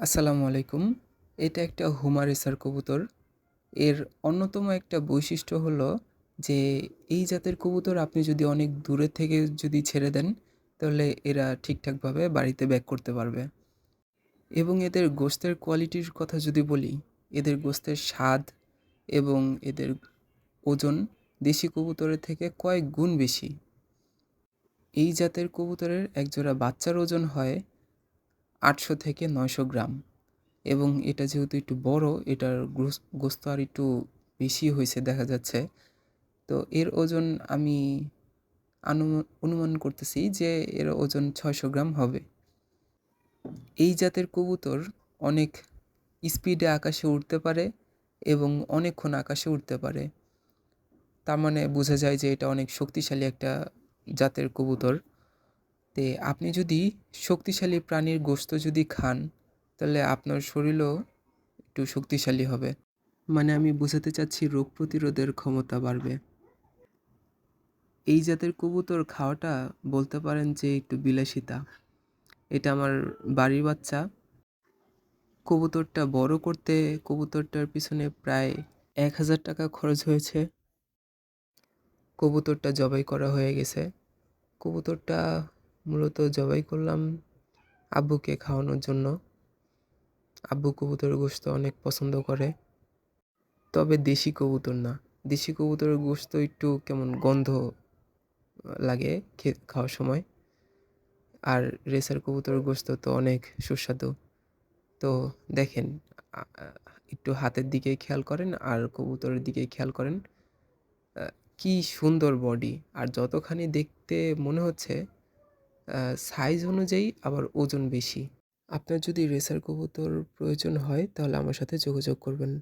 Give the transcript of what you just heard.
আসসালামু আলাইকুম। এটা একটা হুমা রেসার কবুতর। এর অন্যতম একটা বৈশিষ্ট্য হলো যে, এই জাতের কবুতর আপনি যদি অনেক দূরে থেকে যদি ছেড়ে দেন, তাহলে এরা ঠিকঠাকভাবে বাড়িতে ব্যাক করতে পারবে। এবং এদের গোস্তের কোয়ালিটির কথা যদি বলি, এদের গোস্তের স্বাদ এবং এদের ওজন দেশি কবুতরের থেকে কয়েক গুণ বেশি। এই জাতের কবুতরের একজোড়া বাচ্চার ওজন হয় আটশো থেকে নয়শো গ্রাম। এবং এটা যেহেতু একটু বড়, এটার গোস্ত আর একটু বেশি হয়েছে দেখা যাচ্ছে। তো এর ওজন আমি অনুমান করতেছি যে এর ওজন ছয়শো গ্রাম হবে। এই জাতের কবুতর অনেক স্পিডে আকাশে উঠতে পারে এবং অনেকক্ষণ আকাশে উঠতে পারে। তার মানে বোঝা যায় যে এটা অনেক শক্তিশালী একটা জাতের কবুতর। তে আপনি যদি শক্তিশালী প্রাণীর গোস্ত যদি খান, তাহলে আপনার শরীরও একটু শক্তিশালী হবে। মানে আমি বোঝাতে চাচ্ছি রোগ প্রতিরোধের ক্ষমতা বাড়বে। এই জাতের কবুতর খাওয়াটা বলতে পারেন যে একটু বিলাসিতা। এটা আমার বাড়ির বাচ্চা। কবুতরটা বড় করতে কবুতরটার পিছনে প্রায় এক হাজার টাকা খরচ হয়েছে। কবুতরটা জবাই করা হয়ে গেছে। কবুতরটা মূলত জবাই করলাম আব্বুকে খাওয়ানোর জন্য। আব্বু কবুতরের গোশত অনেক পছন্দ করে। তবে দেশি কবুতর না। দেশি কবুতরের গোশত একটু কেমন গন্ধ লাগে খাওয়ার সময়। আর রেসার কবুতরের গোশত তো অনেক সুস্বাদু। তো দেখেন একটু হাতের দিকে খেয়াল করেন আর কবুতরের দিকে খেয়াল করেন। কি সুন্দর বডি আর যতখানি দেখতে মনে হচ্ছে সাইজ অনুযায়ী আবার ওজন বেশি। আপনার যদি রেসার কবুতর প্রয়োজন হয়, তাহলে আমার সাথে যোগাযোগ করবেন।